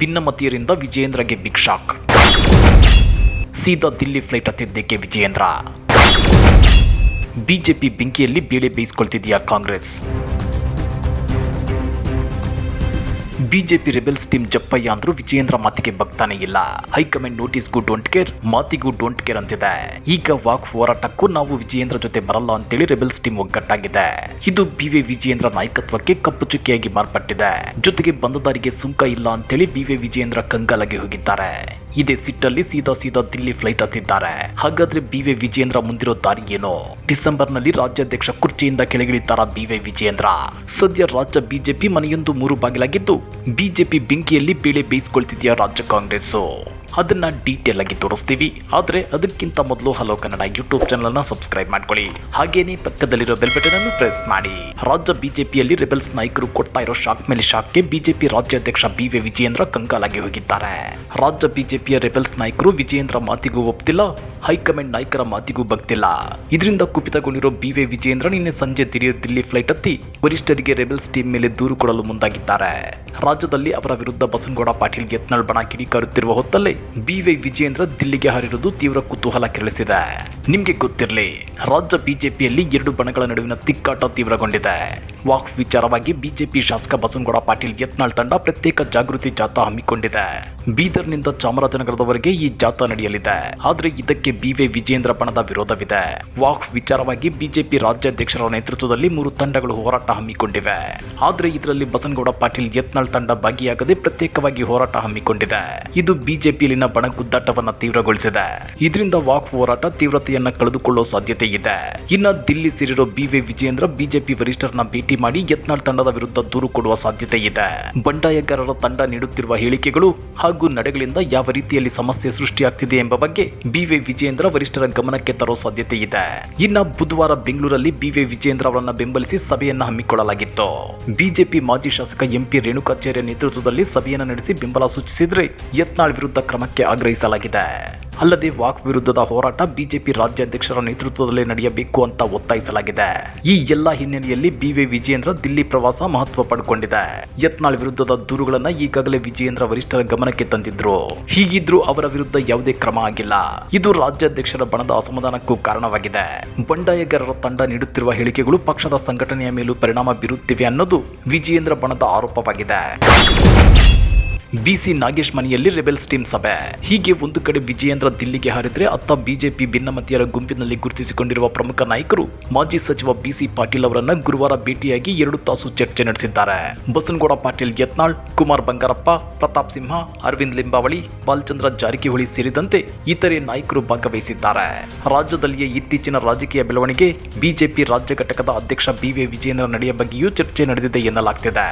ಭಿನ್ನಮತೀಯರಿಂದ ವಿಜೇಂದ್ರಗೆ big shock. ಸೀದಾ Delhi flight ಹತ್ತಿದ್ದಕ್ಕೆ Vijayendra BJP ಬೆಂಕಿಯಲ್ಲಿ ಬೇಳೆ ಬೇಯಿಸ್ಕೊಳ್ತಿದೆಯಾ ಕಾಂಗ್ರೆಸ್? ಬಿಜೆಪಿ ರೆಬೆಲ್ಸ್ ಟೀಮ್ ಜಪ್ಪಯ್ಯ ಅಂದ್ರೂ ವಿಜಯೇಂದ್ರ ಮಾತಿಗೆ ಬಗ್ತಾನೆ ಇಲ್ಲ. ಹೈಕಮಾಂಡ್ ನೋಟಿಸ್ಗೂ ಡೋಂಟ್ ಕೇರ್, ಮಾತಿಗೂ ಡೋಂಟ್ ಕೇರ್ ಅಂತಿದೆ. ಈಗ ವಾಕ್ ಹೋರಾಟಕ್ಕೂ ನಾವು ವಿಜಯೇಂದ್ರ ಜೊತೆ ಬರಲ್ಲ ಅಂತೇಳಿ ರೆಬೆಲ್ಸ್ ಟೀಮ್ ಒಗ್ಗಟ್ಟಾಗಿದೆ. ಇದು ಬಿವಿ ವಿಜಯೇಂದ್ರ ನಾಯಕತ್ವಕ್ಕೆ ಕಪ್ಪು ಚುಕ್ಕಿಯಾಗಿ ಮಾರ್ಪಟ್ಟಿದೆ. ಜೊತೆಗೆ ಬಂದದಾರಿಗೆ ಸುಂಕ ಇಲ್ಲ ಅಂತೇಳಿ ಬಿವಿ ವಿಜಯೇಂದ್ರ ಕಂಗಾಲಾಗಿ ಹೋಗಿದ್ದಾರೆ. ಇದೇ ಸಿಟ್ಟಲ್ಲಿ ಸೀದಾ ಸೀದಾ ದಿಲ್ಲಿ ಫ್ಲೈಟ್ ಹತ್ತಿದ್ದಾರೆ. ಹಾಗಾದ್ರೆ ಬಿವೆ ವಿಜಯೇಂದ್ರ ಮುಂದಿರೋ ದಾರಿ ಏನು? ಡಿಸೆಂಬರ್ನಲ್ಲಿ ರಾಜ್ಯಾಧ್ಯಕ್ಷ ಕುರ್ಚಿಯಿಂದ ಕೆಳಗಿಳಿತಾರ ಬಿವೆ ವಿಜಯೇಂದ್ರ ಸದ್ಯ ರಾಜ್ಯ ಬಿಜೆಪಿ ಮನೆಯೊಂದು ಮೂರು ಬಾಗಿಲಾಗಿದ್ದು, ಬಿಜೆಪಿ ಬೆಂಕಿಯಲ್ಲಿ ಬೇಳೆ ಬೇಯಿಸ್ಕೊಳ್ತಿದೆಯಾ ರಾಜ್ಯ ಕಾಂಗ್ರೆಸ್ ಅದನ್ನ ಡೀಟೇಲ್ ಆಗಿ ತೋರಿಸ್ತೀವಿ. ಆದ್ರೆ ಅದಕ್ಕಿಂತ ಮೊದಲು ಹಲೋ ಕನ್ನಡ ಯೂಟ್ಯೂಬ್ ಚಾನಲ್ ಅನ್ನ ಸಬ್ಸ್ಕ್ರೈಬ್ ಮಾಡ್ಕೊಳ್ಳಿ. ಹಾಗೇನೇ ಪಕ್ಕದಲ್ಲಿರೋ ಬೆಲ್ ಬಟನ್ ಅನ್ನು ಪ್ರೆಸ್ ಮಾಡಿ. ರಾಜ್ಯ ಬಿಜೆಪಿಯಲ್ಲಿ ರೆಬೆಲ್ಸ್ ನಾಯಕರು ಕೊಡ್ತಾ ಇರೋ ಶಾಕ್ ಮೇಲೆ ಶಾಕ್ಗೆ ಬಿಜೆಪಿ ರಾಜ್ಯಾಧ್ಯಕ್ಷ ಬಿ ವಿ ವಿಜಯೇಂದ್ರ ಕಂಗಾಲಾಗಿ ಹೋಗಿದ್ದಾರೆ. ರಾಜ್ಯ ಬಿಜೆಪಿಯ ರೆಬೆಲ್ಸ್ ನಾಯಕರು ವಿಜಯೇಂದ್ರ ಮಾತಿಗೂ ಒಪ್ತಿಲ್ಲ, ಹೈಕಮಾಂಡ್ ನಾಯಕರ ಮಾತಿಗೂ ಬಗ್ತಿಲ್ಲ. ಇದರಿಂದ ಕುಪಿತಗೊಂಡಿರೋ ಬಿ ವಿ ವಿಜಯೇಂದ್ರ ನಿನ್ನೆ ಸಂಜೆ ದಿಢೀರ್ ದಿಲ್ಲಿ ಫ್ಲೈಟ್ ಹತ್ತಿ ವರಿಷ್ಠರಿಗೆ ರೆಬೆಲ್ಸ್ ಟೀಮ್ ಮೇಲೆ ದೂರು ಕೊಡಲು ಮುಂದಾಗಿದ್ದಾರೆ. ರಾಜ್ಯದಲ್ಲಿ ಅವರ ವಿರುದ್ಧ ಬಸನಗೌಡ ಪಾಟೀಲ್ ಯತ್ನಾಳ್ ಬಣ ಕಿಡಿಕಾರುತ್ತಿರುವ ಹೊತ್ತಲ್ಲೇ ಬಿ ವೈ ವಿಜಯೇಂದ್ರ ದಿಲ್ಲಿಗೆ ಹಾರಿರುವುದು ತೀವ್ರ ಕುತೂಹಲ ಕೆರಳಿಸಿದೆ. ನಿಮಗೆ ಗೊತ್ತಿರಲಿ, ರಾಜ್ಯ ಬಿಜೆಪಿಯಲ್ಲಿ ಎರಡು ಬಣಗಳ ನಡುವಿನ ತಿಕ್ಕಾಟ ತೀವ್ರಗೊಂಡಿದೆ. ವಾಕ್ ವಿಚಾರವಾಗಿ ಬಿಜೆಪಿ ಶಾಸಕ ಬಸನಗೌಡ ಪಾಟೀಲ್ ಯತ್ನಾಳ್ ತಂಡ ಪ್ರತ್ಯೇಕ ಜಾಗೃತಿ ಜಾಥಾ ಹಮ್ಮಿಕೊಂಡಿದೆ. ಬೀದರ್ನಿಂದ ಚಾಮರಾಜನಗರದವರೆಗೆ ಈ ಜಾಥಾ ನಡೆಯಲಿದೆ. ಆದ್ರೆ ಇದಕ್ಕೆ ಬಿವೆ ವಿಜೇಂದ್ರ ಪಣದ ವಿರೋಧವಿದೆ. ವಾಕ್ ವಿಚಾರವಾಗಿ ಬಿಜೆಪಿ ರಾಜ್ಯಾಧ್ಯಕ್ಷರ ನೇತೃತ್ವದಲ್ಲಿ ಮೂರು ತಂಡಗಳು ಹೋರಾಟ ಹಮ್ಮಿಕೊಂಡಿವೆ. ಆದ್ರೆ ಇದರಲ್ಲಿ ಬಸನಗೌಡ ಪಾಟೀಲ್ ಯತ್ನಾಳ್ ತಂಡ ಭಾಗಿಯಾಗದೆ ಪ್ರತ್ಯೇಕವಾಗಿ ಹೋರಾಟ ಹಮ್ಮಿಕೊಂಡಿದೆ. ಇದು ಬಿಜೆಪಿಯಲ್ಲಿನ ಬಣ ಗುದ್ದಾಟವನ್ನ ತೀವ್ರಗೊಳಿಸಿದೆ. ಇದರಿಂದ ವಾಕ್ ಹೋರಾಟ ತೀವ್ರತೆಯನ್ನ ಕಳೆದುಕೊಳ್ಳುವ ಸಾಧ್ಯತೆ ಇದೆ. ಇನ್ನ ದಿಲ್ಲಿ ಸೇರಿರೋ ಬಿವೆ ವಿಜೇಂದ್ರ ಬಿಜೆಪಿ ವರಿಷ್ಠರನ್ನ ಭೇಟಿ ಮಾಡಿ ಯತ್ನಾಳ್ ತಂಡದ ವಿರುದ್ಧ ದೂರು ಕೊಡುವ ಸಾಧ್ಯತೆ ಇದೆ. ಬಂಡಾಯಗಾರರ ತಂಡ ನೀಡುತ್ತಿರುವ ಹೇಳಿಕೆಗಳು ಹಾಗೂ ನಡೆಗಳಿಂದ ಯಾವ ರೀತಿಯಲ್ಲಿ ಸಮಸ್ಯೆ ಸೃಷ್ಟಿಯಾಗ್ತಿದೆ ಎಂಬ ಬಗ್ಗೆ ಬಿವಿ ವಿಜಯೇಂದ್ರ ವರಿಷ್ಠರ ಗಮನಕ್ಕೆ ತರುವ ಸಾಧ್ಯತೆ ಇದೆ. ಇನ್ನು ಬುಧವಾರ ಬೆಂಗಳೂರಲ್ಲಿ ಬಿವಿ ವಿಜಯೇಂದ್ರ ಅವರನ್ನ ಬೆಂಬಲಿಸಿ ಸಭೆಯನ್ನ ಹಮ್ಮಿಕೊಳ್ಳಲಾಗಿತ್ತು. ಬಿಜೆಪಿ ಮಾಜಿ ಶಾಸಕ ಎಂಪಿ ರೇಣುಕಾಚಾರ್ಯ ನೇತೃತ್ವದಲ್ಲಿ ಸಭೆಯನ್ನ ನಡೆಸಿ ಬೆಂಬಲ ಸೂಚಿಸಿದ್ರೆ ಯತ್ನಾಳ್ ವಿರುದ್ಧ ಕ್ರಮಕ್ಕೆ ಆಗ್ರಹಿಸಲಾಗಿದೆ. ಅಲ್ಲದೆ ವಾಕ್ ವಿರುದ್ಧದ ಹೋರಾಟ ಬಿಜೆಪಿ ರಾಜ್ಯಾಧ್ಯಕ್ಷರ ನೇತೃತ್ವದಲ್ಲಿ ನಡೆಯಬೇಕು ಅಂತ ಒತ್ತಾಯಿಸಲಾಗಿದೆ. ಈ ಎಲ್ಲ ಹಿನ್ನೆಲೆಯಲ್ಲಿ ಬಿವಿ ವಿಜಯೇಂದ್ರ ದಿಲ್ಲಿ ಪ್ರವಾಸ ಮಹತ್ವ ಪಡ್ಕೊಂಡಿದೆ. ಯತ್ನಾಳ್ ವಿರುದ್ಧದ ದೂರುಗಳನ್ನ ಈಗಾಗಲೇ ವಿಜಯೇಂದ್ರ ವರಿಷ್ಠರ ಗಮನಕ್ಕೆ ತಂದಿದ್ರು. ಹೀಗಿದ್ರೂ ಅವರ ವಿರುದ್ಧ ಯಾವುದೇ ಕ್ರಮ ಆಗಿಲ್ಲ. ಇದು ರಾಜ್ಯಾಧ್ಯಕ್ಷರ ಬಣದ ಅಸಮಾಧಾನಕ್ಕೂ ಕಾರಣವಾಗಿದೆ. ಬಂಡಾಯಗಾರರ ತಂಡ ನೀಡುತ್ತಿರುವ ಹೇಳಿಕೆಗಳು ಪಕ್ಷದ ಸಂಘಟನೆಯ ಮೇಲೂ ಪರಿಣಾಮ ಬೀರುತ್ತಿವೆ ಅನ್ನೋದು ವಿಜಯೇಂದ್ರ ಬಣದ ಆರೋಪವಾಗಿದೆ. ಬಿಸಿ ನಾಗೇಶ್ ಮನೆಯಲ್ಲಿ ರೆಬೆಲ್ಸ್ ಟೀಮ್ ಸಭೆ. ಹೀಗೆ ಒಂದು ಕಡೆ ವಿಜಯೇಂದ್ರ ದಿಲ್ಲಿಗೆ ಹಾರಿದ್ರೆ ಅತ್ತ ಬಿಜೆಪಿ ಭಿನ್ನಮತೀಯರ ಗುಂಪಿನಲ್ಲಿ ಗುರುತಿಸಿಕೊಂಡಿರುವ ಪ್ರಮುಖ ನಾಯಕರು, ಮಾಜಿ ಸಚಿವ ಬಿಸಿ ಪಾಟೀಲ್ ಅವರನ್ನ ಗುರುವಾರ ಭೇಟಿಯಾಗಿ ಎರಡು ತಾಸು ಚರ್ಚೆ ನಡೆಸಿದ್ದಾರೆ. ಬಸನಗೌಡ ಪಾಟೀಲ್ ಯತ್ನಾಳ್, ಕುಮಾರ್ ಬಂಗಾರಪ್ಪ, ಪ್ರತಾಪ್ ಸಿಂಹ, ಅರವಿಂದ್ ಲಿಂಬಾವಳಿ, ಬಾಲಚಂದ್ರ ಜಾರಕಿಹೊಳಿ ಸೇರಿದಂತೆ ಇತರೆ ನಾಯಕರು ಭಾಗವಹಿಸಿದ್ದಾರೆ. ರಾಜ್ಯದಲ್ಲಿಯೇ ಇತ್ತೀಚಿನ ರಾಜಕೀಯ ಬೆಳವಣಿಗೆ, ಬಿಜೆಪಿ ರಾಜ್ಯ ಘಟಕದ ಅಧ್ಯಕ್ಷ ಬಿ ವಿ ವಿಜಯೇಂದ್ರ ನಡೆಯ ಬಗ್ಗೆಯೂ ಚರ್ಚೆ ನಡೆದಿದೆ ಎನ್ನಲಾಗ್ತಿದೆ.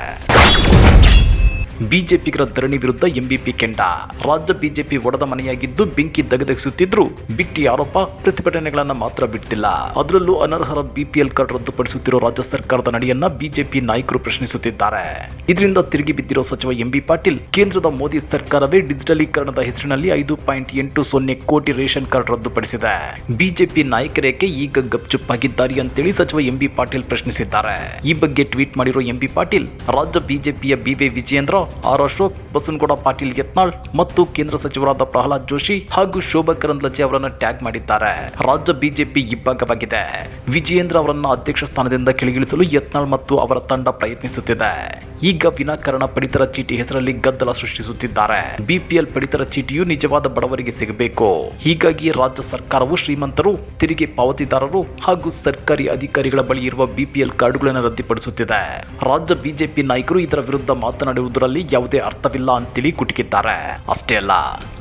ಬಿಜೆಪಿಗರ ಧರಣಿ ವಿರುದ್ಧ ಎಂಬಿಪಿ ಕೆಂಡ. ರಾಜ್ಯ ಬಿಜೆಪಿ ಒಡೆದ ಮನೆಯಾಗಿದ್ದು ಬೆಂಕಿ ದಗದಗಿಸುತ್ತಿದ್ರು ಬಿಟ್ಟಿ ಆರೋಪ, ಪ್ರತಿಭಟನೆಗಳನ್ನ ಮಾತ್ರ ಬಿಡ್ತಿಲ್ಲ ಅದರಲ್ಲೂ ಅನರ್ಹರ ಬಿಪಿಎಲ್ ಕಾರ್ಡ್ ರದ್ದುಪಡಿಸುತ್ತಿರೋ ರಾಜ್ಯ ಸರ್ಕಾರದ ನಡೆಯನ್ನ ಬಿಜೆಪಿ ನಾಯಕರು ಪ್ರಶ್ನಿಸುತ್ತಿದ್ದಾರೆ. ಇದರಿಂದ ತಿರುಗಿ ಬಿದ್ದಿರೋ ಸಚಿವ ಎಂಬಿ ಪಾಟೀಲ್, ಕೇಂದ್ರದ ಮೋದಿ ಸರ್ಕಾರವೇ ಡಿಜಿಟಲೀಕರಣದ ಹೆಸರಿನಲ್ಲಿ ಐದು ಪಾಯಿಂಟ್ ಎಂಟು ಸೊನ್ನೆ ಕೋಟಿ ರೇಷನ್ ಕಾರ್ಡ್ ರದ್ದುಪಡಿಸಿದೆ. ಬಿಜೆಪಿ ನಾಯಕರೇಕೆ ಈಗ ಗಪ್ಚುಪ್ಪಾಗಿದ್ದಾರೆ ಅಂತೇಳಿ ಸಚಿವ ಎಂಬಿ ಪಾಟೀಲ್ ಪ್ರಶ್ನಿಸಿದ್ದಾರೆ. ಈ ಬಗ್ಗೆ ಟ್ವೀಟ್ ಮಾಡಿರುವ ಎಂಬಿ ಪಾಟೀಲ್, ರಾಜ್ಯ ಬಿಜೆಪಿಯ B B Vijayendra R Ashok Basanagouda Patil Yatnal ಮತ್ತು ಕೇಂದ್ರ ಸಚಿವರಾದ ಪ್ರಹ್ಲಾದ್ ಜೋಶಿ ಹಾಗೂ ಶೋಭಾ ಕರಂದ್ಲಜೆ ಅವರನ್ನು ಟ್ಯಾಗ್ ಮಾಡಿದ್ದಾರೆ. ರಾಜ್ಯ ಬಿಜೆಪಿ ಇಬ್ಬಾಗವಾಗಿದೆ. ವಿಜಯೇಂದ್ರ ಅವರನ್ನ ಅಧ್ಯಕ್ಷ ಸ್ಥಾನದಿಂದ ಕೆಳಗಿಳಿಸಲು ಯತ್ನಾಳ್ ಮತ್ತು ಅವರ ತಂಡ ಪ್ರಯತ್ನಿಸುತ್ತಿದೆ. ಈಗ ವಿನಾಕಾರಣ ಪಡಿತರ ಚೀಟಿ ಹೆಸರಲ್ಲಿ ಗದ್ದಲ ಸೃಷ್ಟಿಸುತ್ತಿದ್ದಾರೆ. ಬಿಪಿಎಲ್ ಪಡಿತರ ಚೀಟಿಯು ನಿಜವಾದ ಬಡವರಿಗೆ ಸಿಗಬೇಕು. ಹೀಗಾಗಿ ರಾಜ್ಯ ಸರ್ಕಾರವು ಶ್ರೀಮಂತರು, ತೆರಿಗೆ ಪಾವತಿದಾರರು ಹಾಗೂ ಸರ್ಕಾರಿ ಅಧಿಕಾರಿಗಳ ಬಳಿ ಇರುವ ಬಿಪಿಎಲ್ ಕಾರ್ಡ್ಗಳನ್ನು ರದ್ದುಪಡಿಸುತ್ತಿದೆ. ರಾಜ್ಯ ಬಿಜೆಪಿ ನಾಯಕರು ಇದರ ವಿರುದ್ಧ ಮಾತನಾಡುವುದರಲ್ಲಿ ಯಾವುದೇ ಅರ್ಥವಿಲ್ಲ ಅಂತೇಳಿ ಕುಟುಕಿದ್ದಾರೆ. ಅಷ್ಟೇ ಅಲ್ಲ,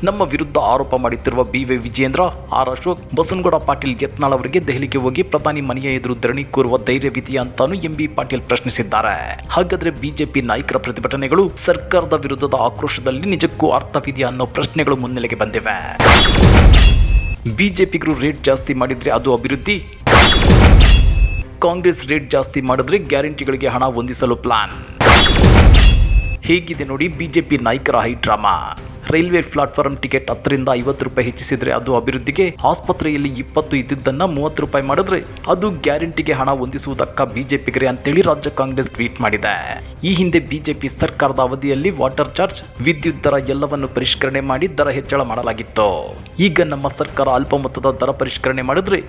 ನಮ್ಮ ವಿರುದ್ಧ ಆರೋಪ ಮಾಡುತ್ತಿರುವ ಬಿ ವಿಜೇಂದ್ರ ಆರ್ ಅಶೋಕ್, ಬಸನಗೌಡ ಪಾಟೀಲ್ ಯತ್ನಾಳ್ ಅವರಿಗೆ ದೆಹಲಿಗೆ ಹೋಗಿ ಪ್ರಧಾನಿ ಮನೆಯ ಎದುರು ಧರಣಿ ಕೂರುವ ಧೈರ್ಯವಿದೆಯಾ ಅಂತಾನು ಎಂಬಿ ಪಾಟೀಲ್ ಪ್ರಶ್ನಿಸಿದ್ದಾರೆ. ಹಾಗಾದ್ರೆ ಬಿಜೆಪಿ ನಾಯಕರ ಪ್ರತಿಭಟನೆಗಳು ಸರ್ಕಾರದ ವಿರುದ್ಧದ ಆಕ್ರೋಶದಲ್ಲಿ ನಿಜಕ್ಕೂ ಅರ್ಥವಿದೆಯಾ ಅನ್ನೋ ಪ್ರಶ್ನೆಗಳು ಮುನ್ನೆಲೆಗೆ ಬಂದಿವೆ. ಬಿಜೆಪಿಗರು ರೇಟ್ ಜಾಸ್ತಿ ಮಾಡಿದ್ರೆ ಅದು ಅಭಿವೃದ್ಧಿ? ಕಾಂಗ್ರೆಸ್ ರೇಟ್ ಜಾಸ್ತಿ ಮಾಡಿದ್ರೆ ಗ್ಯಾರಂಟಿಗಳಿಗೆ ಹಣ ಹೊಂದಿಸಲು ಪ್ಲಾನ್? ಹೇಗಿದೆ ನೋಡಿ ಬಿಜೆಪಿ ನಾಯಕರ high drama railway platform ticket ಹತ್ತರಿಂದ ಐವತ್ತು ರೂಪಾಯಿ ಹೆಚ್ಚಿಸಿದ್ರೆ ಅದು ಅಭಿವೃದ್ಧಿಗೆ ಆಸ್ಪತ್ರೆಯಲ್ಲಿ ಇಪ್ಪತ್ತು ಇದ್ದಿದ್ದನ್ನ ಮೂವತ್ತು ರೂಪಾಯಿ ಮಾಡಿದ್ರೆ ಅದು ಗ್ಯಾರಂಟಿಗೆ ಹಣ ಹೊಂದಿಸುವುದಕ್ಕ ಬಿಜೆಪಿಗರೇ ಅಂತೇಳಿ ರಾಜ್ಯ ಕಾಂಗ್ರೆಸ್ ಟ್ವೀಟ್ ಮಾಡಿದೆ. ಈ ಹಿಂದೆ ಬಿಜೆಪಿ ಸರ್ಕಾರದ ಅವಧಿಯಲ್ಲಿ ವಾಟರ್ ಚಾರ್ಜ್, ವಿದ್ಯುತ್ ದರ ಎಲ್ಲವನ್ನು ಪರಿಷ್ಕರಣೆ ಮಾಡಿ ದರ ಹೆಚ್ಚಳ ಮಾಡಲಾಗಿತ್ತು. ಈಗ ನಮ್ಮ ಸರ್ಕಾರ ಅಲ್ಪ ಮೊತ್ತದ ದರ ಪರಿಷ್ಕರಣೆ ಮಾಡಿದ್ರೆ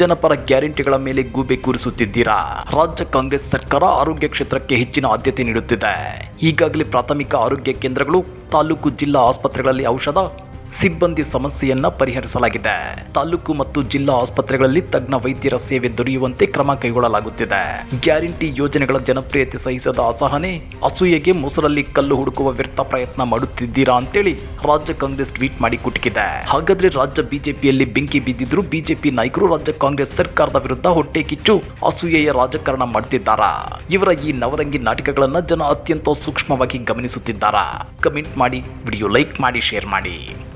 ಜನಪರ ಗ್ಯಾರಂಟಿಗಳ ಮೇಲೆ ಗೂಬೆ ಕೂರಿಸುತ್ತಿದ್ದೀರಾ? ರಾಜ್ಯ ಕಾಂಗ್ರೆಸ್ ಸರ್ಕಾರ ಆರೋಗ್ಯ ಕ್ಷೇತ್ರಕ್ಕೆ ಹೆಚ್ಚಿನ ಆದ್ಯತೆ ನೀಡುತ್ತಿದೆ. ಈಗಾಗಲೇ ಪ್ರಾಥಮಿಕ ಆರೋಗ್ಯ ಕೇಂದ್ರಗಳು ತಾಲೂಕು ಜಿಲ್ಲಾ ಆಸ್ಪತ್ರೆಗಳಲ್ಲಿ ಔಷಧ ಸಿಬ್ಬಂದಿ ಸಮಸ್ಯೆಯನ್ನ ಪರಿಹರಿಸಲಾಗಿದೆ. ತಾಲೂಕು ಮತ್ತು ಜಿಲ್ಲಾ ಆಸ್ಪತ್ರೆಗಳಲ್ಲಿ ತಜ್ಞ ವೈದ್ಯರ ಸೇವೆ ದೊರೆಯುವಂತೆ ಕ್ರಮ ಕೈಗೊಳ್ಳಲಾಗುತ್ತಿದೆ. ಗ್ಯಾರಂಟಿ ಯೋಜನೆಗಳ ಜನಪ್ರಿಯತೆ ಸಹಿಸದ ಅಸಹನೆ, ಅಸೂಯೆಗೆ ಮೊಸರಲ್ಲಿ ಕಲ್ಲು ಹುಡುಕುವ ವ್ಯರ್ಥ ಪ್ರಯತ್ನ ಮಾಡುತ್ತಿದ್ದೀರಾ ಅಂತೇಳಿ ರಾಜ್ಯ ಕಾಂಗ್ರೆಸ್ ಟ್ವೀಟ್ ಮಾಡಿ ಕುಟುಕಿದೆ. ಹಾಗಾದ್ರೆ ರಾಜ್ಯ ಬಿಜೆಪಿಯಲ್ಲಿ ಬೆಂಕಿ ಬಿದ್ದಿದ್ರು ಬಿಜೆಪಿ ನಾಯಕರು ರಾಜ್ಯ ಕಾಂಗ್ರೆಸ್ ಸರ್ಕಾರದ ವಿರುದ್ಧ ಹೊಟ್ಟೆ ಕಿಚ್ಚು, ಅಸೂಯೆಯ ರಾಜಕಾರಣ ಮಾಡ್ತಿದ್ದಾರಾ? ಇವರ ಈ ನವರಂಗಿ ನಾಟಕಗಳನ್ನ ಜನ ಅತ್ಯಂತ ಸೂಕ್ಷ್ಮವಾಗಿ ಗಮನಿಸುತ್ತಿದ್ದಾರಾ? ಕಮೆಂಟ್ ಮಾಡಿ, ವಿಡಿಯೋ ಲೈಕ್ ಮಾಡಿ, ಶೇರ್ ಮಾಡಿ.